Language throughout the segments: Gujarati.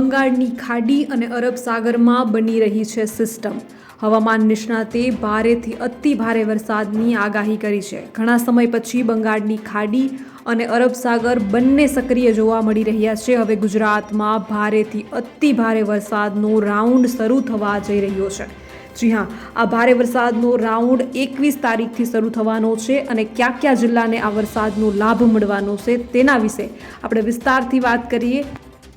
બંગાળની ખાડી અને અરબ સાગરમાં બની રહી છે સિસ્ટમ. હવામાન નિષ્ણાતે ભારેથી અતિ ભારે વરસાદની આગાહી કરી છે. ઘણા સમય પછી બંગાળની ખાડી અને અરબ સાગર બંને સક્રિય જોવા મળી રહ્યા છે. હવે ગુજરાતમાં ભારેથી અતિ ભારે વરસાદનો રાઉન્ડ શરૂ થવા જઈ રહ્યો છે. જી હા, આ ભારે વરસાદનો રાઉન્ડ એકવીસ તારીખથી શરૂ થવાનો છે અને કયા કયા જિલ્લાને આ વરસાદનો લાભ મળવાનો છે તેના વિશે આપણે વિસ્તારથી વાત કરીએ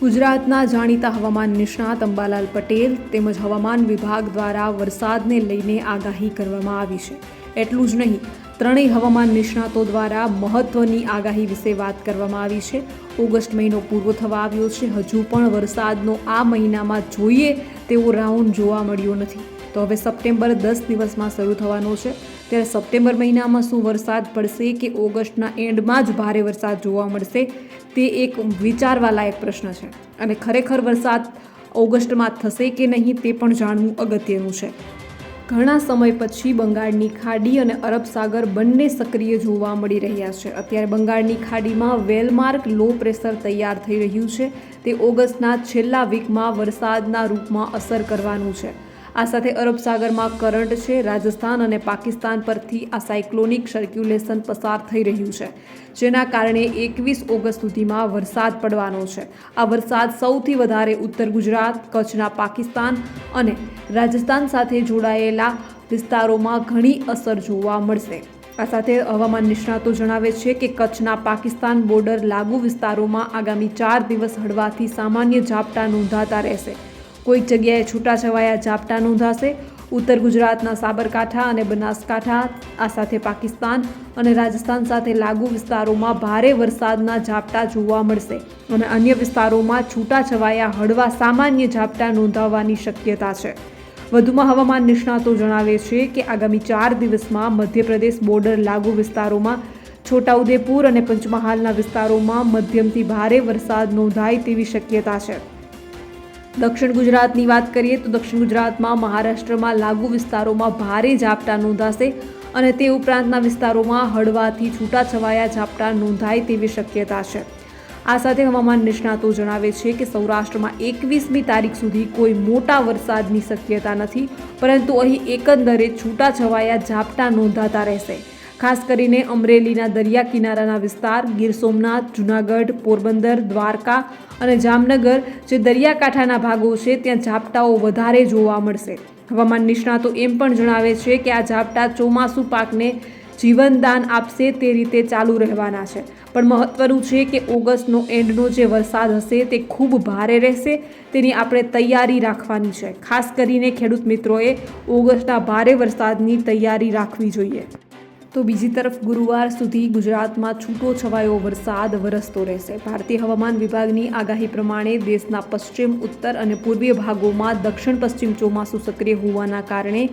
ગુજરાતના જાણીતા હવામાન નિષ્ણાત અંબાલાલ પટેલ તેમજ હવામાન વિભાગ દ્વારા વરસાદને લઈને આગાહી કરવામાં આવી છે. એટલું જ નહીં, ત્રણેય હવામાન નિષ્ણાતો દ્વારા મહત્વની આગાહી વિશે વાત કરવામાં આવી છે. ઓગસ્ટ મહિનો પૂરો થવા આવ્યો છે. હજુ પણ વરસાદનો આ મહિનામાં જોઈએ તેવો રાઉન્ડ જોવા મળ્યો નથી. તો હવે સપ્ટેમ્બર દસ દિવસમાં શરૂ થવાનો છે. ત્યારે સપ્ટેમ્બર મહિનામાં શું વરસાદ પડશે કે ઓગસ્ટના એન્ડમાં જ ભારે વરસાદ જોવા મળશે તે એક વિચારવા લાયક પ્રશ્ન છે. અને ખરેખર વરસાદ ઓગસ્ટમાં થશે કે નહીં તે પણ જાણવું અગત્યનું છે. ઘણા સમય પછી બંગાળની ખાડી અને અરબ સાગર બંને સક્રિય જોવા મળી રહ્યા છે. અત્યારે બંગાળની ખાડીમાં વેલમાર્ક લો પ્રેશર તૈયાર થઈ રહ્યું છે. તે ઓગસ્ટના છેલ્લા વીકમાં વરસાદના રૂપમાં અસર કરવાનું છે. આ સાથે અરબ સાગરમાં કરંટ છે. રાજસ્થાન અને પાકિસ્તાન પરથી આ સાયક્લોનિક સર્ક્યુલેશન પસાર થઈ રહ્યું છે, જેના કારણે એકવીસ ઓગસ્ટ સુધીમાં વરસાદ પડવાનો છે. આ વરસાદ સૌથી વધારે ઉત્તર ગુજરાત, કચ્છના પાકિસ્તાન અને રાજસ્થાન સાથે જોડાયેલા વિસ્તારોમાં ઘણી અસર જોવા મળશે. આ સાથે હવામાન નિષ્ણાતો જણાવે છે કે કચ્છના પાકિસ્તાન બોર્ડર લાગુ વિસ્તારોમાં આગામી ચાર દિવસ હળવાથી સામાન્ય ઝાપટા નોંધાતા રહેશે. કોઈક જગ્યાએ છૂટાછવાયા ઝાપટા નોંધાશે. ઉત્તર ગુજરાતના સાબરકાંઠા અને બનાસકાંઠા, આ સાથે પાકિસ્તાન અને રાજસ્થાન સાથે લાગુ વિસ્તારોમાં ભારે વરસાદના ઝાપટા જોવા મળશે અને અન્ય વિસ્તારોમાં છૂટાછવાયા હળવા સામાન્ય ઝાપટા નોંધાવવાની શક્યતા છે. વધુમાં હવામાન નિષ્ણાતો જણાવે છે કે આગામી ચાર દિવસમાં મધ્યપ્રદેશ બોર્ડર લાગુ વિસ્તારોમાં છોટાઉદેપુર અને પંચમહાલના વિસ્તારોમાં મધ્યમથી ભારે વરસાદ નોંધાય તેવી શક્યતા છે. દક્ષિણ ગુજરાતની વાત કરીએ તો દક્ષિણ ગુજરાતમાં મહારાષ્ટ્રમાં લાગુ વિસ્તારોમાં ભારે ઝાપટા નોંધાશે અને તે ઉપરાંતના વિસ્તારોમાં હળવાથી છૂટાછવાયા ઝાપટા નોંધાય તેવી શક્યતા છે. આ સાથે હવામાન નિષ્ણાતો જણાવે છે કે સૌરાષ્ટ્રમાં એકવીસમી તારીખ સુધી કોઈ મોટા વરસાદની શક્યતા નથી, પરંતુ અહીં એકંદરે છૂટાછવાયા ઝાપટા નોંધાતા રહેશે. ખાસ કરીને અમરેલીના દરિયા કિનારાના વિસ્તાર, ગીર સોમનાથ, જૂનાગઢ, પોરબંદર, દ્વારકા અને જામનગર જે દરિયાકાંઠાના ભાગો છે, ત્યાં ઝાપટાઓ વધારે જોવા મળશે. હવામાન નિષ્ણાતો એમ પણ જણાવે છે કે આ ઝાપટા ચોમાસુ પાકને જીવનદાન આપશે તે રીતે ચાલુ રહેવાના છે. પણ મહત્વનું છે કે ઓગસ્ટનો એન્ડનો જે વરસાદ હશે તે ખૂબ ભારે રહેશે, તેની આપણે તૈયારી રાખવાની છે. ખાસ કરીને ખેડૂત મિત્રોએ ઓગસ્ટના ભારે વરસાદની તૈયારી રાખવી જોઈએ. તો બીજી તરફ ગુરુવાર સુધી ગુજરાતમાં છૂટો છવાયો વરસાદ વરસતો રહેશે. ભારતીય હવામાન વિભાગની આગાહી પ્રમાણે દેશના પશ્ચિમ, ઉત્તર અને પૂર્વીય ભાગોમાં દક્ષિણ, પશ્ચિમ ચોમાસું સક્રિય હોવાના કારણે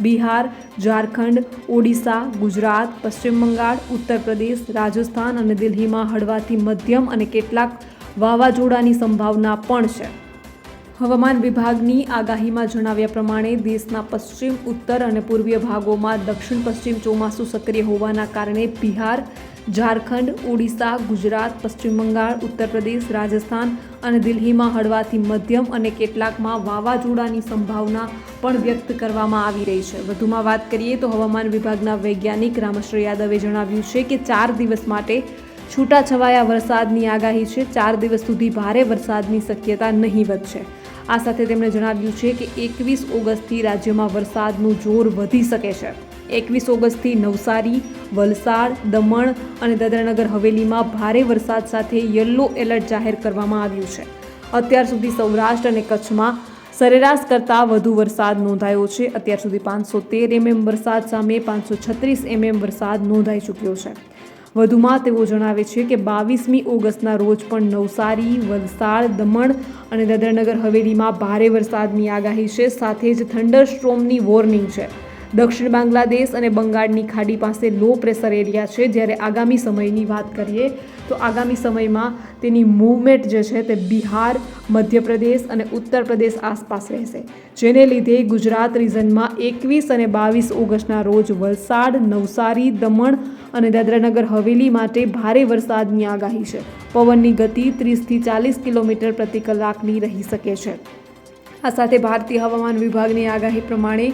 બિહાર, ઝારખંડ, ઓડિશા, ગુજરાત, પશ્ચિમ બંગાળ, ઉત્તર પ્રદેશ, રાજસ્થાન અને દિલ્હીમાં હળવાથી મધ્યમ અને કેટલાક વાવાઝોડાની સંભાવના પણ છે. હવામાન વિભાગની આગાહીમાં જણાવ્યા પ્રમાણે દેશના પશ્ચિમ, ઉત્તર અને પૂર્વીય ભાગોમાં દક્ષિણ, પશ્ચિમ ચોમાસું સક્રિય હોવાના કારણે બિહાર, ઝારખંડ, ઓડિશા, ગુજરાત, પશ્ચિમ બંગાળ, ઉત્તર પ્રદેશ, રાજસ્થાન અને દિલ્હીમાં હળવાથી મધ્યમ અને કેટલાકમાં વાવાઝોડાની સંભાવના પણ વ્યક્ત કરવામાં આવી રહી છે. વધુમાં વાત કરીએ તો હવામાન વિભાગના વૈજ્ઞાનિક રામશ્રી યાદવે જણાવ્યું છે કે ચાર દિવસ માટે છૂટાછવાયા વરસાદની આગાહી છે. ચાર દિવસ સુધી ભારે વરસાદની શક્યતા નહીવત છે આ સાથે તેમણે જણાવ્યું છે કે એકવીસ ઓગસ્ટથી રાજ્યમાં વરસાદનું જોર વધી શકે છે. એકવીસ ઓગસ્ટથી નવસારી, વલસાડ, દમણ અને દાદરાનગર હવેલીમાં ભારે વરસાદ સાથે યલો એલર્ટ જાહેર કરવામાં આવ્યું છે. અત્યાર સુધી સૌરાષ્ટ્ર અને કચ્છમાં સરેરાશ કરતાં વધુ વરસાદ નોંધાયો છે. અત્યાર સુધી પાંચસો તેર એમએમ વરસાદ સામે પાંચસો છત્રીસ એમએમ વરસાદ નોંધાઈ ચૂક્યો છે. વધુમાં તેઓ જણાવે છે કે બાવીસમી ઓગસ્ટના રોજ પણ નવસારી, વલસાડ, દમણ અને દાદરાનગર હવેલીમાં ભારે વરસાદની આગાહી છે. સાથે જ થંડર સ્ટ્રોમની વોર્નિંગ છે. દક્ષિણ બાંગ્લાદેશ અને બંગાળની ખાડી પાસે લો પ્રેશર એરિયા છે. જ્યારે આગામી સમયની વાત કરીએ તો આગામી સમયમાં તેની મૂવમેન્ટ જે છે તે બિહાર, મધ્યપ્રદેશ અને ઉત્તર પ્રદેશ આસપાસ રહેશે. જેને લીધે ગુજરાત રિજનમાં એકવીસ અને બાવીસ ઓગસ્ટના રોજ વલસાડ, નવસારી, દમણ અને દાદરાનગર હવેલી માટે ભારે વરસાદની આગાહી છે. પવનની ગતિ ત્રીસથી ચાલીસ કિલોમીટર પ્રતિ કલાકની રહી શકે છે. આ સાથે ભારતીય હવામાન વિભાગની આગાહી પ્રમાણે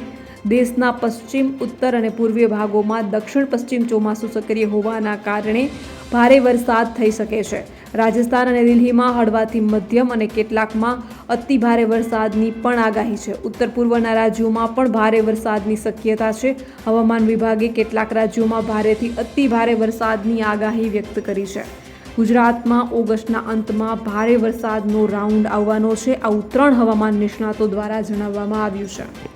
દેશના પશ્ચિમ, ઉત્તર અને પૂર્વીય ભાગોમાં દક્ષિણ પશ્ચિમ ચોમાસું સક્રિય હોવાના કારણે ભારે વરસાદ થઈ શકે છે. રાજસ્થાન અને દિલ્હીમાં હળવાથી મધ્યમ અને કેટલાકમાં અતિ ભારે વરસાદની પણ આગાહી છે. ઉત્તર પૂર્વના રાજ્યોમાં પણ ભારે વરસાદની શક્યતા છે. હવામાન વિભાગે કેટલાક રાજ્યોમાં ભારેથી અતિ ભારે વરસાદની આગાહી વ્યક્ત કરી છે. ગુજરાતમાં ઓગસ્ટના અંતમાં ભારે વરસાદનો રાઉન્ડ આવવાનો છે. આવું ત્રણ હવામાન નિષ્ણાતો દ્વારા જણાવવામાં આવ્યું છે.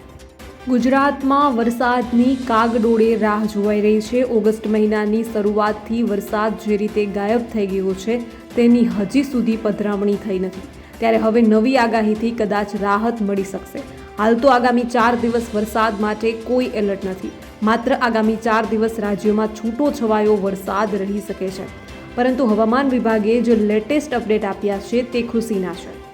ગુજરાતમાં વરસાદની કાગડોળે રાહ જોવાઈ રહી છે. ઓગસ્ટ મહિનાની શરૂઆતથી વરસાદ જે રીતે ગાયબ થઈ ગયો છે, તેની હજી સુધી પધરામણી થઈ નથી. ત્યારે હવે નવી આગાહીથી કદાચ રાહત મળી શકશે. હાલ તો આગામી ચાર દિવસ વરસાદ માટે કોઈ એલર્ટ નથી. માત્ર આગામી ચાર દિવસ રાજ્યોમાં છૂટો છવાયો વરસાદ રહી શકે છે. પરંતુ હવામાન વિભાગે જે લેટેસ્ટ અપડેટ આપ્યા છે, તે ખુશીના છે.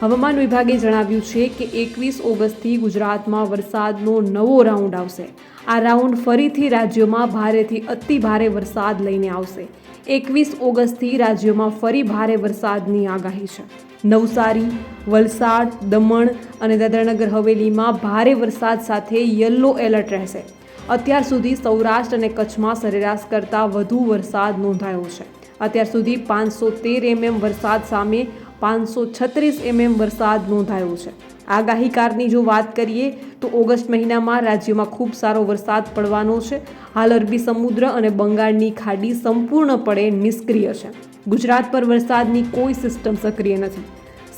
હવામાન વિભાગે જણાવ્યું છે કે એકવીસ ઓગસ્ટથી ગુજરાતમાં વરસાદનો નવો રાઉન્ડ આવશે. આ રાઉન્ડ ફરીથી રાજ્યોમાં ભારેથી અતિ ભારે વરસાદ લઈને આવશે. એકવીસ ઓગસ્ટથી રાજ્યોમાં ફરી ભારે વરસાદની આગાહી છે. નવસારી, વલસાડ, દમણ અને દાદરાનગર હવેલીમાં ભારે વરસાદ સાથે યલો એલર્ટ રહેશે. અત્યાર સુધી સૌરાષ્ટ્ર અને કચ્છમાં સરેરાશ કરતાં વધુ વરસાદ નોંધાયો છે. અત્યાર સુધી પાંચસો તેર એમએમ વરસાદ સામે પાંચસો છત્રીસ એમએમ વરસાદ નોંધાયો છે. આગાહીકારની જો વાત કરીએ, તો ઓગસ્ટ મહિનામાં રાજ્યમાં ખૂબ સારો વરસાદ પડવાનો છે. હાલ અરબી સમુદ્ર અને બંગાળની ખાડી સંપૂર્ણપણે નિષ્ક્રિય છે. ગુજરાત પર વરસાદની કોઈ સિસ્ટમ સક્રિય નથી.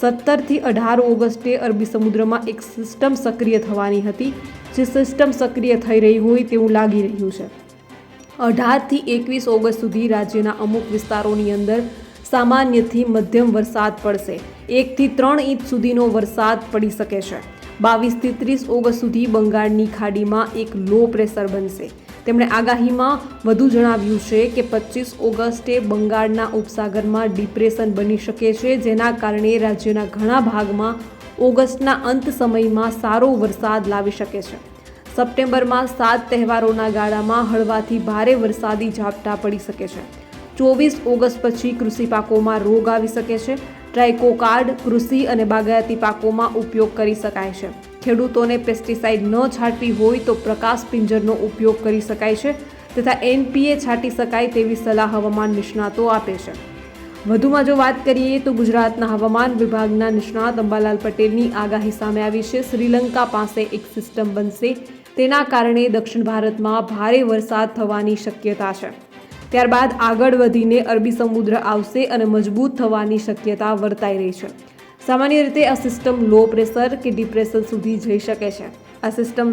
સત્તરથી અઢાર ઓગસ્ટે અરબી સમુદ્રમાં એક સિસ્ટમ સક્રિય થવાની હતી, જે સિસ્ટમ સક્રિય થઈ રહી હોય તેવું લાગી રહ્યું છે. અઢારથી એકવીસ ઓગસ્ટ સુધી રાજ્યના અમુક વિસ્તારોની અંદર સામાન્યથી મધ્યમ વરસાદ પડશે. એકથી ત્રણ ઇંચ સુધીનો વરસાદ પડી શકે છે. બાવીસથી ત્રીસ ઓગસ્ટ સુધી બંગાળની ખાડીમાં એક લો પ્રેશર બનશે. તેમણે આગાહીમાં વધુ જણાવ્યું છે કે પચીસ ઓગસ્ટે બંગાળના ઉપસાગરમાં ડિપ્રેશન બની શકે છે, જેના કારણે રાજ્યના ઘણા ભાગમાં ઓગસ્ટના અંત સમયમાં સારો વરસાદ લાવી શકે છે. સપ્ટેમ્બરમાં સાત તહેવારોના ગાળામાં હળવાથી ભારે વરસાદી ઝાપટા પડી શકે છે. ચોવીસ ઓગસ્ટ પછી કૃષિ પાકોમાં રોગ આવી શકે છે. ટ્રાઇકોકાર્ડ કૃષિ અને બાગાયતી પાકોમાં ઉપયોગ કરી શકાય છે. ખેડૂતોને પેસ્ટિસાઇડ ન છાંટવી હોય તો પ્રકાશ પિંજરનો ઉપયોગ કરી શકાય છે તથા એનપીએ છાંટી શકાય તેવી સલાહ હવામાન નિષ્ણાતો આપે છે. વધુમાં જો વાત કરીએ તો ગુજરાતના હવામાન વિભાગના નિષ્ણાત અંબાલાલ પટેલની આગાહી સામે આવી છે. શ્રીલંકા પાસે એક સિસ્ટમ બનશે. તેના કારણે દક્ષિણ ભારતમાં ભારે વરસાદ થવાની શક્યતા છે. ત્યારબાદ આગળ વધીને અરબી સમુદ્ર આવશે અને મજબૂત થવાની શક્યતા વર્તાઈ રહી છે. સામાન્ય રીતે આ સિસ્ટમ લો પ્રેશર કે ડિપ્રેશન સુધી જઈ શકે છે. આ સિસ્ટમ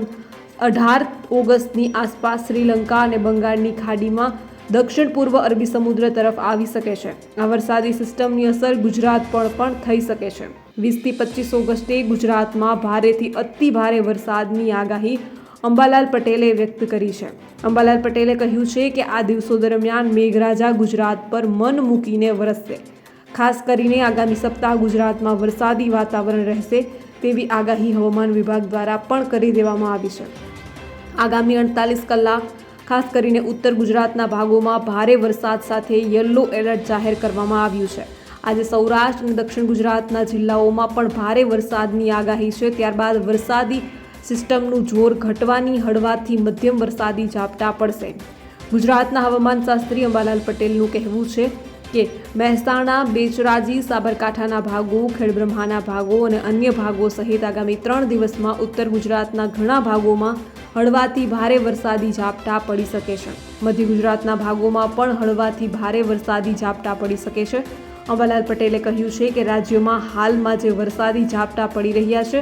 અઢાર ઓગસ્ટની આસપાસ શ્રીલંકા અને બંગાળની ખાડીમાં દક્ષિણ પૂર્વ અરબી સમુદ્ર તરફ આવી શકે છે. આ વરસાદી સિસ્ટમની અસર ગુજરાત પર પણ થઈ શકે છે. વીસથી પચીસ ઓગસ્ટે ગુજરાતમાં ભારેથી અતિ ભારે વરસાદની આગાહી અંબાલાલ પટેલે વ્યક્ત કરી છે. અંબાલાલ પટેલે કહ્યું છે કે આ દિવસો દરમિયાન મેઘરાજા ગુજરાત પર મન મૂકીને વરસશે. ખાસ કરીને આગામી સપ્તાહ ગુજરાતમાં વરસાદી વાતાવરણ રહેશે તેવી આગાહી હવામાન વિભાગ દ્વારા પણ કરી દેવામાં આવી છે. આગામી અડતાલીસ કલાક, ખાસ કરીને ઉત્તર ગુજરાતના ભાગોમાં ભારે વરસાદ સાથે યલો એલર્ટ જાહેર કરવામાં આવ્યું છે. આજે સૌરાષ્ટ્ર અને દક્ષિણ ગુજરાતના જિલ્લાઓમાં પણ ભારે વરસાદની આગાહી છે. ત્યારબાદ વરસાદી સિસ્ટમનું જોર ઘટવાની હળવાથી મધ્યમ વરસાદી ઝાપટા પડશે. ગુજરાતના હવામાન શાસ્ત્રી અંબાલાલ પટેલનું કહેવું છે કે મહેસાણા, બેચરાજી, સાબરકાંઠાના ભાગો, ખેડબ્રહ્માના ભાગો અને અન્ય ભાગો સહિત આગામી ત્રણ દિવસમાં ઉત્તર ગુજરાતના ઘણા ભાગોમાં હળવાથી ભારે વરસાદી ઝાપટા પડી શકે છે. મધ્ય ગુજરાતના ભાગોમાં પણ હળવાથી ભારે વરસાદી ઝાપટા પડી શકે છે. અંબાલાલ પટેલે કહ્યું છે કે રાજ્યમાં હાલમાં જે વરસાદી ઝાપટા પડી રહ્યા છે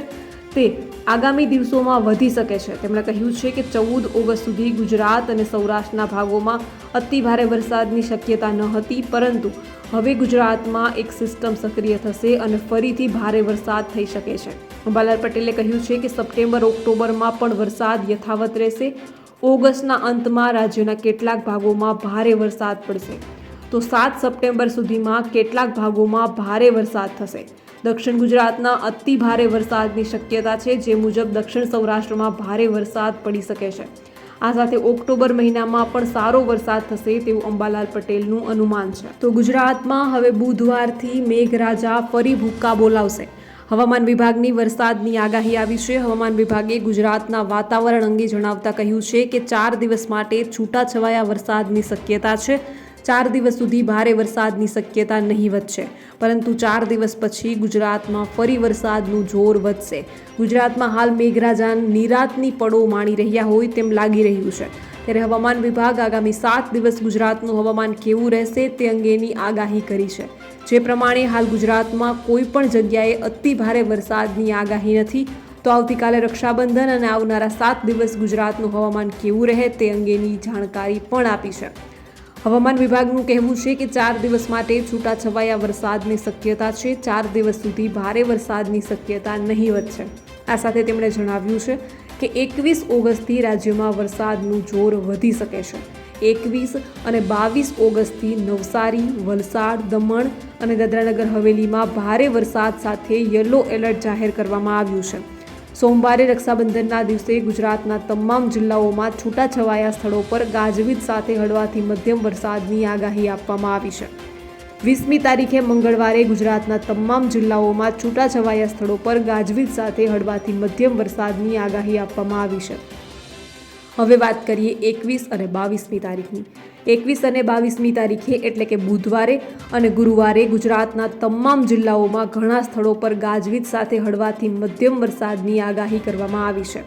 તે આગામી દિવસોમાં વધી શકે છે. તેમણે કહ્યું છે કે ચૌદ ઓગસ્ટ સુધી ગુજરાત અને સૌરાષ્ટ્રના ભાગોમાં અતિ ભારે વરસાદની શક્યતા ન હતી, પરંતુ હવે ગુજરાતમાં એક સિસ્ટમ સક્રિય થશે અને ફરીથી ભારે વરસાદ થઈ શકે છે. અંબાલાલ પટેલે કહ્યું છે કે સપ્ટેમ્બર, ઓક્ટોબરમાં પણ વરસાદ યથાવત રહેશે. ઓગસ્ટના અંતમાં રાજ્યના કેટલાક ભાગોમાં ભારે વરસાદ પડશે. તો સાત સપ્ટેમ્બર સુધીમાં કેટલાક ભાગોમાં ભારે વરસાદ થશે. દક્ષિણ ગુજરાતના અતિ ભારે વરસાદની શક્યતા છે, જે મુજબ દક્ષિણ સૌરાષ્ટ્રમાં ભારે વરસાદ પડી શકે છે. આ સાથે ઓક્ટોબર મહિનામાં પણ સારો વરસાદ થશે તેવું અંબાલાલ પટેલનું અનુમાન છે. તો ગુજરાતમાં હવે બુધવારથી મેઘરાજા ફરી ભૂક્કા બોલાવશે. હવામાન વિભાગની વરસાદની આગાહી આવી છે. હવામાન વિભાગે ગુજરાતના વાતાવરણ અંગે જણાવતા કહ્યું છે કે ચાર દિવસ માટે છૂટાછવાયા વરસાદની શક્યતા છે. ચાર દિવસ સુધી ભારે વરસાદની શક્યતા નહીવત છે પરંતુ ચાર દિવસ પછી ગુજરાતમાં ફરી વરસાદનું જોર વધશે. ગુજરાતમાં હાલ મેઘરાજા નિરાતની પડો માણી રહ્યા હોય તેમ લાગી રહ્યું છે. ત્યારે હવામાન વિભાગ આગામી સાત દિવસ ગુજરાતનું હવામાન કેવું રહેશે તે અંગેની આગાહી કરી છે. જે પ્રમાણે હાલ ગુજરાતમાં કોઈ પણ જગ્યાએ અતિ ભારે વરસાદની આગાહી નથી. તો આવતીકાલે રક્ષાબંધન અને આવનારા સાત દિવસ ગુજરાતનું હવામાન કેવું રહે તે અંગેની જાણકારી પણ આપી છે. હવામાન વિભાગનું કહેવું છે કે ચાર દિવસ માટે છૂટાછવાયા વરસાદની શક્યતા છે. ચાર દિવસ સુધી ભારે વરસાદની શક્યતા નહીવત છે. આ સાથે તેમણે જણાવ્યું છે કે એકવીસ ઓગસ્ટથી રાજ્યમાં વરસાદનું જોર વધી શકે છે. એકવીસ અને બાવીસ ઓગસ્ટથી નવસારી, વલસાડ, દમણ અને દાદરાનગર હવેલીમાં ભારે વરસાદ સાથે યલો એલર્ટ જાહેર કરવામાં આવ્યું છે. સોમવારે રક્ષાબંધનના દિવસે ગુજરાતના તમામ જિલ્લાઓમાં છૂટાછવાયા સ્થળો પર ગાજવીજ સાથે હળવાથી મધ્યમ વરસાદની આગાહી આપવામાં આવી છે. વીસમી તારીખે મંગળવારે ગુજરાતના તમામ જિલ્લાઓમાં છૂટાછવાયા સ્થળો પર ગાજવીજ સાથે હળવાથી મધ્યમ વરસાદની આગાહી આપવામાં આવી છે. હવે વાત કરીએ એકવીસ અને બાવીસમી તારીખની. એકવીસ અને બાવીસમી તારીખે એટલે કે બુધવારે અને ગુરુવારે ગુજરાતના તમામ જિલ્લાઓમાં ઘણા સ્થળો પર ગાજવીજ સાથે હળવાથી મધ્યમ વરસાદની આગાહી કરવામાં આવી છે.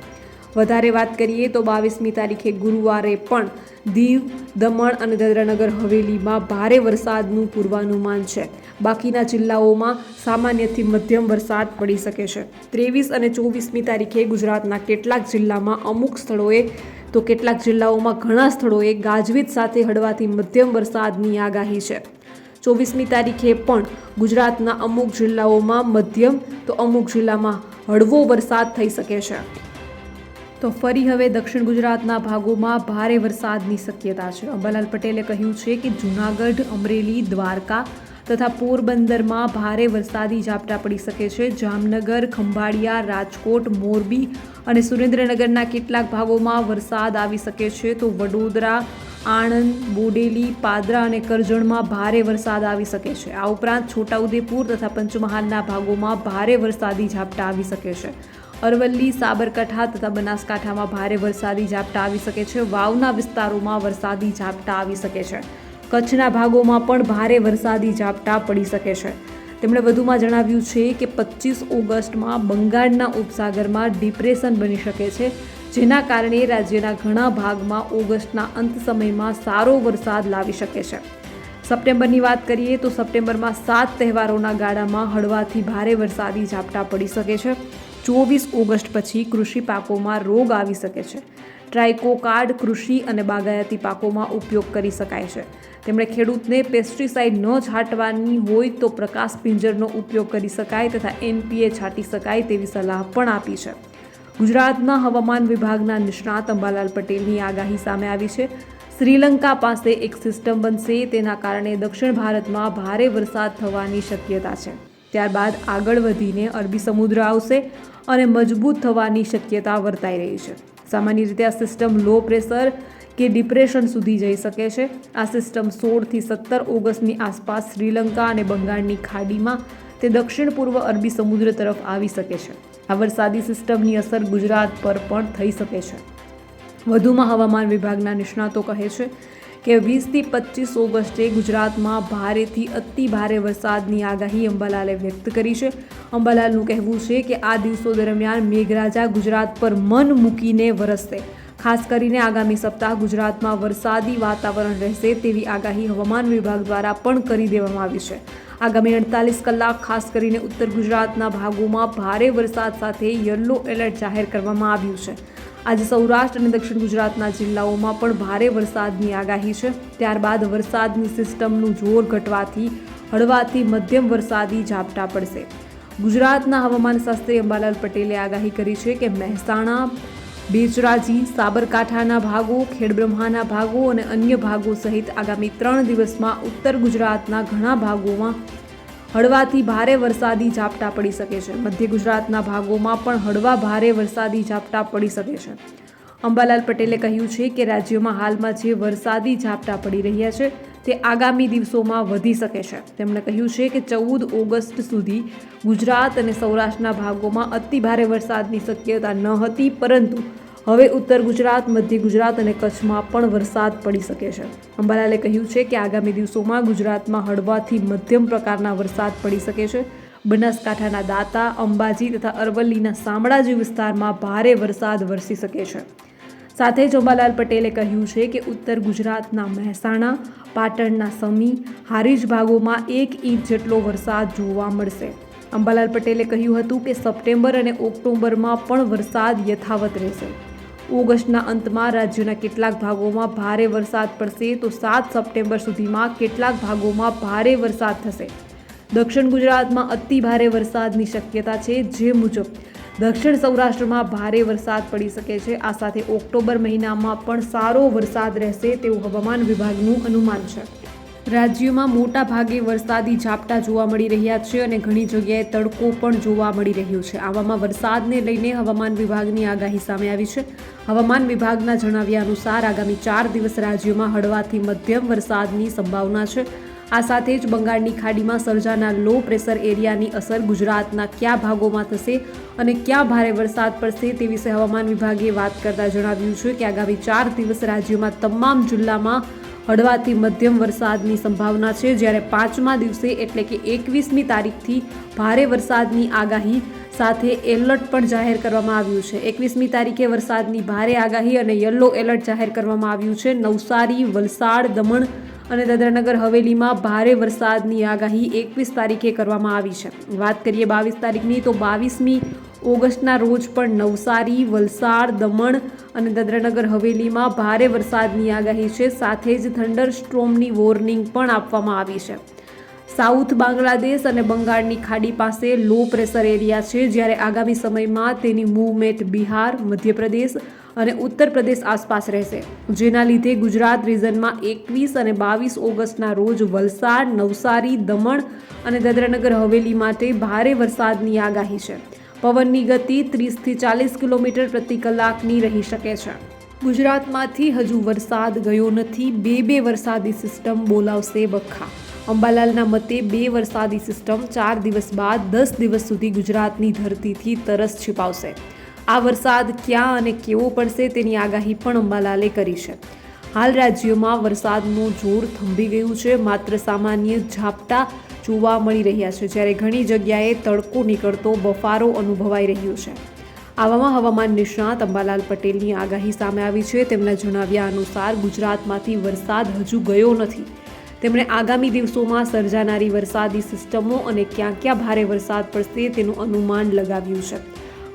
વધારે વાત કરીએ તો બાવીસમી તારીખે ગુરુવારે પણ દીવ, દમણ અને દાદરાનગર હવેલીમાં ભારે વરસાદનું પૂર્વાનુમાન છે. બાકીના જિલ્લાઓમાં સામાન્યથી મધ્યમ વરસાદ પડી શકે છે. ત્રેવીસ અને ચોવીસમી તારીખે ગુજરાતના કેટલાક જિલ્લામાં અમુક સ્થળોએ તો કેટલાક જિલ્લાઓમાં ઘણા સ્થળોએ ગાજવીજ સાથે હળવાથી મધ્યમ વરસાદની આગાહી છે. ચોવીસમી તારીખે પણ ગુજરાતના અમુક જિલ્લાઓમાં મધ્યમ તો અમુક જિલ્લામાં હળવો વરસાદ થઈ શકે છે. તો ફરી હવે દક્ષિણ ગુજરાતના ભાગોમાં ભારે વરસાદની શક્યતા છે. અંબાલાલ પટેલે કહ્યું છે કે જૂનાગઢ, અમરેલી, દ્વારકા તથા પોરબંદરમાં ભારે વરસાદી ઝાપટા પડી શકે છે. જામનગર, ખંભાળિયા, રાજકોટ, મોરબી અને સુરેન્દ્રનગરના કેટલાક ભાગોમાં વરસાદ આવી શકે છે, તો વડોદરા, આણંદ, બોડેલી, પાદરા અને કરજણમાં ભારે વરસાદ આવી શકે છે. આ ઉપરાંત છોટાઉદેપુર તથા પંચમહાલના ભાગોમાં ભારે વરસાદી ઝાપટા આવી શકે છે. અરવલ્લી, સાબરકાંઠા તથા બનાસકાંઠામાં ભારે વરસાદી ઝાપટા આવી શકે છે. વાવના વિસ્તારોમાં વરસાદી ઝાપટા આવી શકે છે. કચ્છના ભાગોમાં પણ ભારે વરસાદી ઝાપટા પડી શકે છે. તેમણે વધુમાં જણાવ્યું છે કે પચીસ ઓગસ્ટમાં બંગાળના ઉપસાગરમાં ડિપ્રેશન બની શકે છે, જેના કારણે રાજ્યના ઘણા ભાગમાં ઓગસ્ટના અંત સમયમાં સારો વરસાદ લાવી શકે છે. સપ્ટેમ્બરની વાત કરીએ તો સપ્ટેમ્બરમાં સાત તહેવારોના ગાળામાં હળવાથી ભારે વરસાદી ઝાપટા પડી શકે છે. ચોવીસ ઓગસ્ટ પછી કૃષિ પાકોમાં રોગ આવી શકે છે. ટ્રાઇકોકાર્ડ કૃષિ અને બાગાયતી પાકોમાં ઉપયોગ કરી શકાય છે. તેમણે ખેડૂતને પેસ્ટિસાઇડ ન છાંટવાની હોય તો પ્રકાશ પિંજરનો ઉપયોગ કરી શકાય તથા એનપીએ છાંટી શકાય તેવી સલાહ પણ આપી છે. ગુજરાતના હવામાન વિભાગના નિષ્ણાત અંબાલાલ પટેલની આગાહી સામે આવી છે. શ્રીલંકા પાસે એક સિસ્ટમ બનશે, તેના કારણે દક્ષિણ ભારતમાં ભારે વરસાદ થવાની શક્યતા છે. ત્યારબાદ આગળ વધીને અરબી સમુદ્ર આવશે અને મજબૂત થવાની શક્યતા વર્તાઈ રહી છે. સામાન્ય રીતે આ સિસ્ટમ લો પ્રેશર કે ડિપ્રેશન સુધી જઈ શકે છે. આ સિસ્ટમ સોળથી સત્તર ઓગસ્ટની આસપાસ શ્રીલંકા અને બંગાળની ખાડીમાં તે દક્ષિણ પૂર્વ અરબી સમુદ્ર તરફ આવી શકે છે. આ વરસાદી સિસ્ટમની અસર ગુજરાત પર પણ થઈ શકે છે. વધુમાં હવામાન વિભાગના નિષ્ણાતો કહે છે કે વીસથી પચીસ ઓગસ્ટે ગુજરાતમાં ભારેથી અતિ ભારે વરસાદની આગાહી અંબાલાલે વ્યક્ત કરી છે. અંબાલાલનું કહેવું છે કે આ દિવસો દરમિયાન મેઘરાજા ગુજરાત પર મન મૂકીને વરસશે. ખાસ કરીને આગામી સપ્તાહ ગુજરાતમાં વરસાદી વાતાવરણ રહેશે તેવી આગાહી હવામાન વિભાગ દ્વારા પણ કરી દેવામાં આવી છે. આગામી અડતાલીસ કલાક ખાસ કરીને ઉત્તર ગુજરાતના ભાગોમાં ભારે વરસાદ સાથે યલો એલર્ટ જાહેર કરવામાં આવ્યું છે. આજે સૌરાષ્ટ્ર અને દક્ષિણ ગુજરાતના જિલ્લાઓમાં પણ ભારે વરસાદની આગાહી છે. ત્યારબાદ વરસાદની સિસ્ટમનું જોર ઘટવાથી હળવાથી મધ્યમ વરસાદી ઝાપટા પડશે. ગુજરાતના હવામાન શાસ્ત્રી અંબાલાલ પટેલે આગાહી કરી છે કે મહેસાણા, બેચરાજી, સાબરકાંઠાના ભાગો, ખેડબ્રહ્માના ભાગો અને અન્ય ભાગો સહિત આગામી ત્રણ દિવસમાં ઉત્તર ગુજરાતના ઘણા ભાગોમાં હળવાથી ભારે વરસાદી ઝાપટા પડી શકે છે. મધ્ય ગુજરાતના ભાગોમાં પણ હળવા ભારે વરસાદી ઝાપટા પડી શકે છે. અંબાલાલ પટેલે કહ્યું છે કે રાજ્યમાં હાલમાં જે વરસાદી ઝાપટા પડી રહ્યા છે તે આગામી દિવસોમાં વધી શકે છે. તેમણે કહ્યું છે કે ચૌદ ઓગસ્ટ સુધી ગુજરાત અને સૌરાષ્ટ્રના ભાગોમાં અતિ ભારે વરસાદની શક્યતા ન હતી, પરંતુ હવે ઉત્તર ગુજરાત, મધ્ય ગુજરાત અને કચ્છમાં પણ વરસાદ પડી શકે છે. અંબાલાલે કહ્યું છે કે આગામી દિવસોમાં ગુજરાતમાં હળવાથી મધ્યમ પ્રકારના વરસાદ પડી શકે છે. બનાસકાંઠાના દાતા, અંબાજી તથા અરવલ્લીના શામળાજી વિસ્તારમાં ભારે વરસાદ વરસી શકે છે. સાથે જ અંબાલાલ પટેલે કહ્યું છે કે ઉત્તર ગુજરાતના મહેસાણા, પાટણના સમી, હારીજ ભાગોમાં એક ઇંચ જેટલો વરસાદ જોવા મળશે. અંબાલાલ પટેલે કહ્યું હતું કે સપ્ટેમ્બર અને ઓક્ટોબરમાં પણ વરસાદ યથાવત રહેશે. ઓગસ્ટના અંતમાં રાજ્યના કેટલાક ભાગોમાં ભારે વરસાદ પડશે તો સાત સપ્ટેમ્બર સુધીમાં કેટલાક ભાગોમાં ભારે વરસાદ થશે. દક્ષિણ ગુજરાતમાં અતિ ભારે વરસાદની શક્યતા છે જે મુજબ દક્ષિણ સૌરાષ્ટ્રમાં ભારે વરસાદ પડી શકે છે. આ સાથે ઓક્ટોબર મહિનામાં પણ સારો વરસાદ રહેશે તેવું હવામાન વિભાગનું અનુમાન છે. રાજ્યમાં મોટા ભાગે વરસાદી ઝાપટા જોવા મળી રહ્યા છે અને ઘણી જગ્યાએ તડકો પણ જોવા મળી રહ્યો છે. આવામાં વરસાદને લઈને હવામાન વિભાગની આગાહી સામે આવી છે. હવામાન વિભાગના જણાવ્યા અનુસાર આગામી ચાર દિવસ રાજ્યમાં હળવાથી મધ્યમ વરસાદની સંભાવના છે. આ સાથે જ બંગાળની ખાડીમાં સર્જાનાર લો પ્રેશર એરિયાની અસર ગુજરાતના કયા ભાગોમાં થશે અને ક્યાં ભારે વરસાદ પડશે તે વિશે હવામાન વિભાગે વાત કરતા જણાવ્યું છે કે આગામી ચાર દિવસ રાજ્યમાં તમામ જિલ્લામાં હળવાથી મધ્યમ વરસાદની સંભાવના છે. જ્યારે પાંચમા દિવસે એટલે કે એકવીસમી તારીખથી ભારે વરસાદની આગાહી સાથે એલર્ટ પણ જાહેર કરવામાં આવ્યું છે. એકવીસમી તારીખે વરસાદની ભારે આગાહી અને યલો એલર્ટ જાહેર કરવામાં આવ્યું છે. નવસારી, વલસાડ, દમણ અને દાદરાનગર હવેલીમાં ભારે વરસાદની આગાહી એકવીસ તારીખે કરવામાં આવી છે. વાત કરીએ બાવીસ તારીખની તો બાવીસમી ઓગસ્ટના રોજ પણ નવસારી, વલસાડ, દમણ અને દાદરાનગર હવેલીમાં ભારે વરસાદની આગાહી છે. સાથે જ થંડર સ્ટ્રોમની વોર્નિંગ પણ આપવામાં આવી છે. સાઉથ બાંગ્લાદેશ અને બંગાળની ખાડી પાસે લો પ્રેશર એરિયા છે. જ્યારે આગામી સમયમાં તેની મૂવમેન્ટ બિહાર, મધ્યપ્રદેશ અને ઉત્તર પ્રદેશ આસપાસ રહેશે. જેના લીધે ગુજરાત રિજનમાં એકવીસ અને બાવીસ ઓગસ્ટના રોજ વલસાડ, નવસારી, દમણ અને દાદરાનગર હવેલી માટે ભારે વરસાદની આગાહી છે. પવનની ગતિ ત્રીસથી ચાલીસ કિલોમીટર પ્રતિ કલાકની રહી શકે છે. ગુજરાતમાંથી હજુ વરસાદ ગયો નથી. બે બે વરસાદી સિસ્ટમ બોલાવશે બખા અંબાલાલના મતે બે વરસાદી સિસ્ટમ ચાર દિવસ બાદ દસ દિવસ સુધી ગુજરાતની ધરતીથી તરસ છિપાવશે. આ વરસાદ ક્યાં અને કેવો પડશે તેની આગાહી પણ અંબાલાલે કરી છે. હાલ રાજ્યમાં વરસાદનું જોર થંભી ગયું છે. માત્ર સામાન્ય ઝાપટા જોવા મળી રહ્યા છે, જ્યારે ઘણી જગ્યાએ તડકો નીકળતો બફારો અનુભવાઈ રહ્યો છે. આવામાં હવામાન નિષ્ણાત અંબાલાલ પટેલની આગાહી સામે આવી છે. તેમના જણાવ્યા અનુસાર ગુજરાતમાંથી વરસાદ હજુ ગયો નથી. તેમણે આગામી દિવસોમાં સર્જાનારી વરસાદી સિસ્ટમો અને ક્યાં ક્યાં ભારે વરસાદ પડશે તેનું અનુમાન લગાવ્યું છે.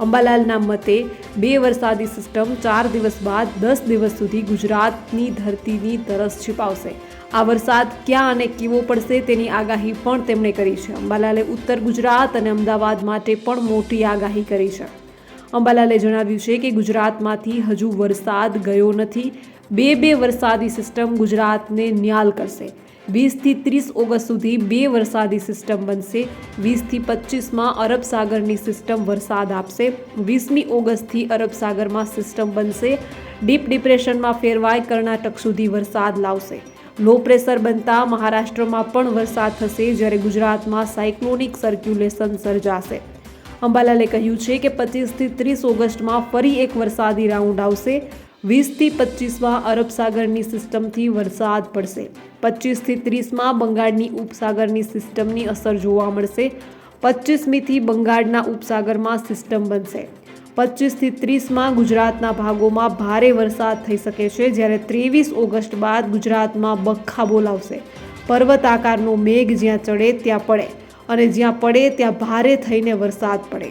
અંબાલાલના મતે, બે વરસાદી સિસ્ટમ ચાર દિવસ બાદ દસ દિવસ સુધી ગુજરાતની ધરતીની તરસ छिપાવશે આ વરસાદ ક્યાં અને કેવો પડશે તેની આગાહી પણ તેમણે કરી છે. અંબાલાલે ઉત્તર ગુજરાત અને અમદાવાદ માટે પણ મોટી આગાહી કરી છે. અંબાલાલે જણાવ્યું છે કે ગુજરાતમાંથી હજુ વરસાદ ગયો નથી. બે બે વરસાદી સિસ્ટમ ગુજરાતને ન્યાલ કરશે. વીસથી ત્રીસ ઓગસ્ટ સુધી બે વરસાદી સિસ્ટમ બનશે. વીસથી પચીસમાં અરબ સાગરની સિસ્ટમ વરસાદ આપશે. વીસમી ઓગસ્ટથી અરબ સાગરમાં સિસ્ટમ બનશે. ડીપ ડિપ્રેશનમાં ફેરવાય કર્ણાટક સુધી વરસાદ લાવશે. લો પ્રેશર બનતા મહારાષ્ટ્રમાં પણ વરસાદ થશે જ્યારે ગુજરાતમાં સાયક્લોનિક સર્ક્યુલેશન સર્જાશે. અંબાલાલે કહ્યું છે કે પચીસથી ત્રીસ ઓગસ્ટમાં ફરી એક વરસાદી રાઉન્ડ આવશે. વીસથી પચીસમાં અરબ સાગરની સિસ્ટમથી વરસાદ પડશે. પચીસથી ત્રીસમાં બંગાળની ઉપસાગરની સિસ્ટમની અસર જોવા મળશે. પચીસમીથી બંગાળના ઉપસાગરમાં સિસ્ટમ બનશે. પચીસથી ત્રીસમાં ગુજરાતના ભાગોમાં ભારે વરસાદ થઈ શકે છે, જ્યારે ત્રેવીસ ઓગસ્ટ બાદ ગુજરાતમાં બખ્ખા બોલાવશે. પર્વત આકારનો મેઘ જ્યાં ચડે ત્યાં પડે અને જ્યાં પડે ત્યાં ભારે થઈને વરસાદ પડે.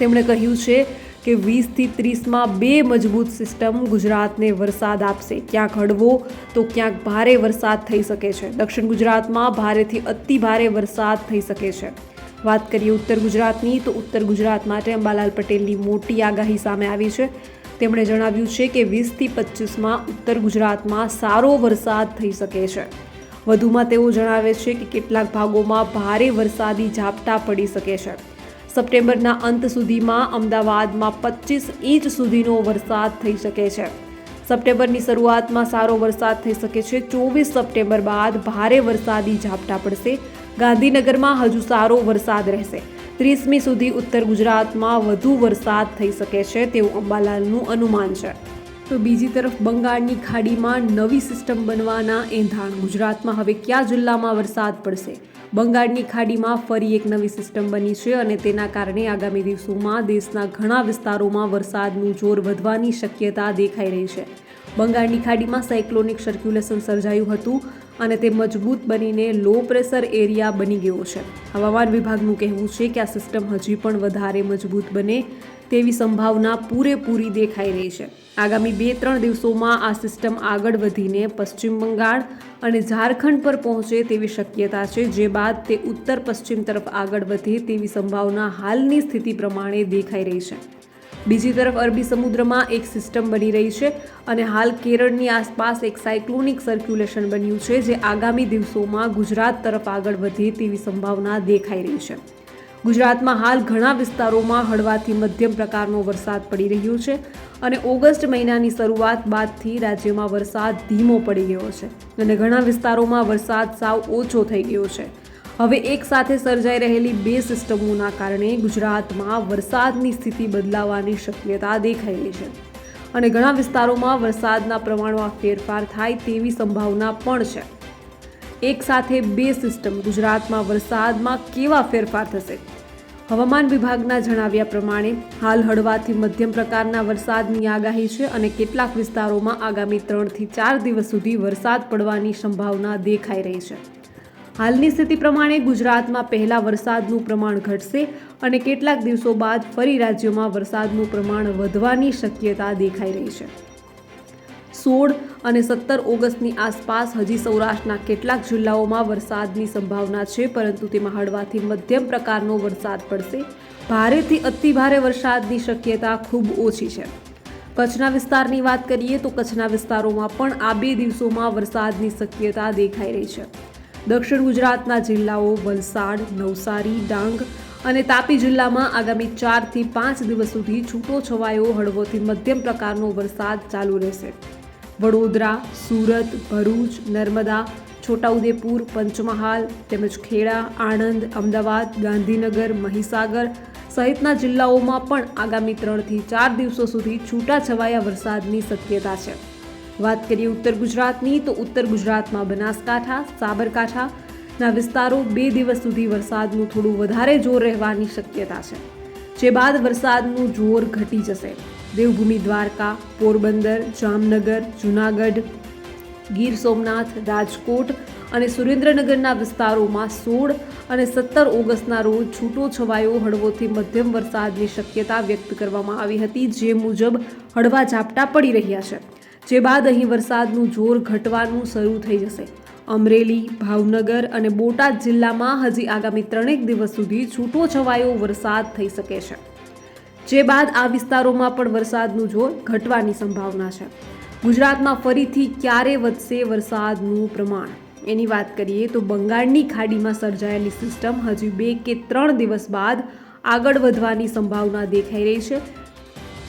તેમણે કહ્યું છે કે વીસથી ત્રીસમાં બે મજબૂત સિસ્ટમ ગુજરાતને વરસાદ આપશે. ક્યાંક હળવો તો ક્યાંક ભારે વરસાદ થઈ શકે છે. દક્ષિણ ગુજરાતમાં ભારેથી અતિ ભારે વરસાદ થઈ શકે છે. વાત કરીએ ઉત્તર ગુજરાતની, તો ઉત્તર ગુજરાત માટે અંબાલાલ પટેલની મોટી આગાહી સામે આવી છે. તેમણે જણાવ્યું છે કે વીસથી પચીસમાં ઉત્તર ગુજરાતમાં સારો વરસાદ થઈ શકે છે. વધુમાં તેઓ જણાવે છે કે કેટલાક ભાગોમાં ભારે વરસાદી ઝાપટા પડી શકે છે. સપ્ટેમ્બરના અંત સુધીમાં અમદાવાદમાં પચીસ ઇંચ સુધીનો વરસાદ થઈ શકે છે. સપ્ટેમ્બરની શરૂઆતમાં સારો વરસાદ થઈ શકે છે. ચોવીસ સપ્ટેમ્બર બાદ ભારે વરસાદી ઝાપટા પડશે. ગાંધીનગરમાં હજુ સારો વરસાદ રહેશે. ત્રીસમી સુધી ઉત્તર ગુજરાતમાં વધુ વરસાદ થઈ શકે છે તેવું અંબાલાલનું અનુમાન છે. તો બીજી તરફ બંગાળની ખાડીમાં નવી સિસ્ટમ બનવાના એંધાણ. ગુજરાતમાં હવે કયા જિલ્લામાં વરસાદ પડશે? બંગાળની ખાડીમાં ફરી એક નવી સિસ્ટમ બની છે અને તેના કારણે આગામી દિવસોમાં દેશના ઘણા વિસ્તારોમાં વરસાદનું જોર વધવાની શક્યતા દેખાઈ રહી છે. બંગાળની ખાડીમાં સાયક્લોનિક સર્ક્યુલેશન સર્જાયું હતું અને તે મજબૂત બનીને લો પ્રેશર એરિયા બની ગયો છે. હવામાન વિભાગનું કહેવું છે કે આ સિસ્ટમ હજી પણ વધારે મજબૂત બને તેવી સંભાવના પૂરેપૂરી દેખાઈ રહી છે. આગામી બે ત્રણ દિવસોમાં આ સિસ્ટમ આગળ વધીને પશ્ચિમ બંગાળ અને ઝારખંડ પર પહોંચે તેવી શક્યતા છે, જે બાદ તે ઉત્તર પશ્ચિમ તરફ આગળ વધે તેવી સંભાવના હાલની સ્થિતિ પ્રમાણે દેખાઈ રહી છે. બીજી તરફ અરબી સમુદ્રમાં એક સિસ્ટમ બની રહી છે અને હાલ કેરળની આસપાસ એક સાયક્લોનિક સર્ક્યુલેશન બન્યું છે, જે આગામી દિવસોમાં ગુજરાત તરફ આગળ વધે તેવી સંભાવના દેખાઈ રહી છે. ગુજરાતમાં હાલ ઘણા વિસ્તારોમાં હળવાથી મધ્યમ પ્રકારનો વરસાદ પડી રહ્યો છે અને ઓગસ્ટ મહિનાની શરૂઆત બાદથી રાજ્યમાં વરસાદ ધીમો પડી ગયો છે અને ઘણા વિસ્તારોમાં વરસાદ સાવ ઓછો થઈ ગયો છે. હવે એક સાથે સર્જાઈ રહેલી બે સિસ્ટમોના કારણે ગુજરાતમાં વરસાદની સ્થિતિ બદલાવાની શક્યતા રહી છે અને ઘણા વિસ્તારોમાં વરસાદના પ્રમાણમાં ફેરફાર થાય તેવી સંભાવના પણ છે. એક સાથે બે સિસ્ટમ ગુજરાતમાં વરસાદમાં કેવા ફેરફાર થશે? હવામાન વિભાગના જણાવ્યા પ્રમાણે, હાલ હળવાથી મધ્યમ પ્રકારના વરસાદની આગાહી છે અને કેટલાક વિસ્તારોમાં આગામી ત્રણથી ચાર દિવસ સુધી વરસાદ પડવાની સંભાવના દેખાઈ રહી છે. હાલની સ્થિતિ પ્રમાણે ગુજરાતમાં પહેલા વરસાદનું પ્રમાણ ઘટશે અને કેટલાક દિવસો બાદ ફરી રાજ્યોમાં વરસાદનું પ્રમાણ વધવાની શક્યતા દેખાઈ રહી છે. સોળ અને સત્તર ઓગસ્ટની આસપાસ હજી સૌરાષ્ટ્રના કેટલાક જિલ્લાઓમાં વરસાદની સંભાવના છે, પરંતુ તેમાં હળવાથી મધ્યમ પ્રકારનો વરસાદ પડશે. ભારેથી અતિભારે વરસાદની શક્યતા ખૂબ ઓછી છે. કચ્છના વિસ્તારની વાત કરીએ તો કચ્છના વિસ્તારોમાં પણ આ બે દિવસોમાં વરસાદની શક્યતા દેખાઈ રહી છે. દક્ષિણ ગુજરાતના જિલ્લાઓ વલસાડ, નવસારી, ડાંગ અને તાપી જિલ્લામાં આગામી ચારથી પાંચ દિવસ સુધી છૂટો છવાયો હળવોથી મધ્યમ પ્રકારનો વરસાદ ચાલુ રહેશે. વડોદરા, સુરત, ભરૂચ, નર્મદા, છોટાઉદેપુર, પંચમહાલ તેમજ ખેડા, આણંદ, અમદાવાદ, ગાંધીનગર, મહીસાગર સહિતના જિલ્લાઓમાં પણ આગામી ત્રણથી ચાર દિવસો સુધી છૂટાછવાયા વરસાદની શક્યતા છે. વાત કરીએ ઉત્તર ગુજરાતની, તો ઉત્તર ગુજરાતમાં બનાસકાંઠા, સાબરકાંઠાના વિસ્તારો બે દિવસ સુધી વરસાદનું થોડું વધારે જોર રહેવાની શક્યતા છે. જે બાદ વરસાદનું જોર ઘટી જશે. દેવભૂમિ દ્વારકા, પોરબંદર, જામનગર, જૂનાગઢ, ગીર સોમનાથ, રાજકોટ અને સુરેન્દ્રનગરના વિસ્તારોમાં સોળ અને સત્તર ઓગસ્ટના રોજ છૂટો છવાયો હળવોથી મધ્યમ વરસાદની શક્યતા વ્યક્ત કરવામાં આવી હતી, જે મુજબ હળવા ઝાપટા પડી રહ્યા છે. જે બાદ અહીં વરસાદનું જોર ઘટવાનું શરૂ થઈ જશે. અમરેલી, ભાવનગર અને બોટાદ જિલ્લામાં હજી આગામી ત્રણેક દિવસ સુધી છૂટો છવાયો વરસાદ થઈ શકે છે. જે બાદ આ વિસ્તારોમાં પણ વરસાદનું જોર ઘટવાની સંભાવના છે. ગુજરાતમાં ફરીથી ક્યારે વધશે વરસાદનું પ્રમાણ? એની વાત કરીએ તો બંગાળની ખાડીમાં સર્જાયેલી સિસ્ટમ હજી બે કે ત્રણ દિવસ બાદ આગળ વધવાની સંભાવના દેખાઈ રહી છે.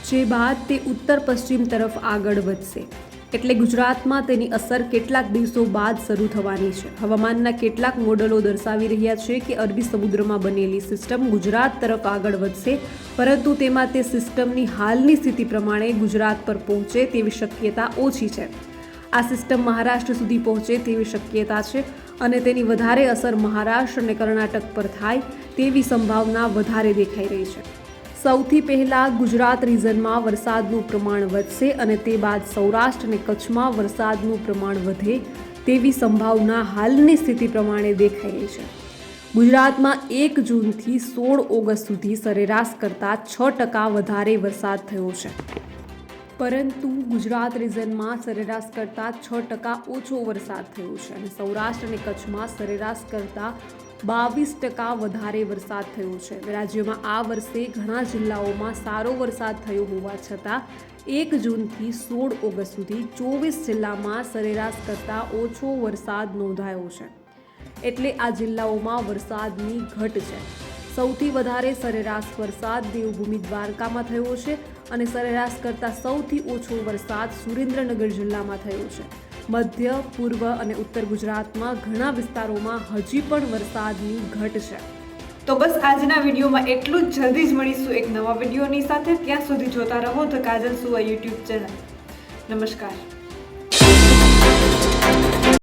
જે બાદ તે ઉત્તર પશ્ચિમ તરફ આગળ વધશે. એટલે ગુજરાતમાં તેની અસર કેટલાક દિવસો બાદ શરૂ થવાની છે. હવામાનના કેટલાક મોડલો દર્શાવી રહ્યા છે કે અરબી સમુદ્રમાં બનેલી સિસ્ટમ ગુજરાત તરફ આગળ વધશે, પરંતુ તેમાં તે સિસ્ટમની હાલની સ્થિતિ પ્રમાણે ગુજરાત પર પહોંચે તેવી શક્યતા ઓછી છે. આ સિસ્ટમ મહારાષ્ટ્ર સુધી પહોંચે તેવી શક્યતા છે અને તેની વધારે અસર મહારાષ્ટ્ર અને કર્ણાટક પર થાય તેવી સંભાવના વધારે દેખાઈ રહી છે. સૌથી પહેલાં ગુજરાત રિઝનમાં વરસાદનું પ્રમાણ વધશે અને તે બાદ સૌરાષ્ટ્ર અને કચ્છમાં વરસાદનું પ્રમાણ વધે તેવી સંભાવના હાલની સ્થિતિ પ્રમાણે રહી છે. ગુજરાતમાં એક જૂનથી સોળ ઓગસ્ટ સુધી સરેરાશ કરતાં છ ટકા વધારે વરસાદ થયો છે. પરંતુ ગુજરાત રિઝનમાં સરેરાશ કરતાં છ ટકા ઓછો વરસાદ થયો છે અને સૌરાષ્ટ્ર અને કચ્છમાં સરેરાશ કરતાં બાવીસ ટકા વધારે વરસાદ થયો છે. રાજ્યમાં આ વર્ષે ઘણા જિલ્લાઓમાં સારો વરસાદ થયો હોવા છતાં એક જૂનથી સોળ ઓગસ્ટ સુધી ચોવીસ જિલ્લામાં સરેરાશ કરતાં ઓછો વરસાદ નોંધાયો છે. એટલે આ જિલ્લાઓમાં વરસાદની ઘટ છે. સૌથી વધારે સરેરાશ વરસાદ દેવભૂમિ દ્વારકામાં થયો છે અને સરેરાશ કરતાં સૌથી ઓછો વરસાદ સુરેન્દ્રનગર જિલ્લામાં થયો છે. મધ્ય, પૂર્વ અને ઉત્તર ગુજરાતમાં ઘણા વિસ્તારોમાં હજી પણ વરસાદની ઘટ છે. તો બસ આજના વિડીયોમાં એટલું જ. જલ્દી જ મળીશું એક નવા વિડીયોની સાથે. ત્યાં સુધી જોતા રહો ધ કાજલ સુવા યુટ્યુબ ચેનલ. નમસ્કાર.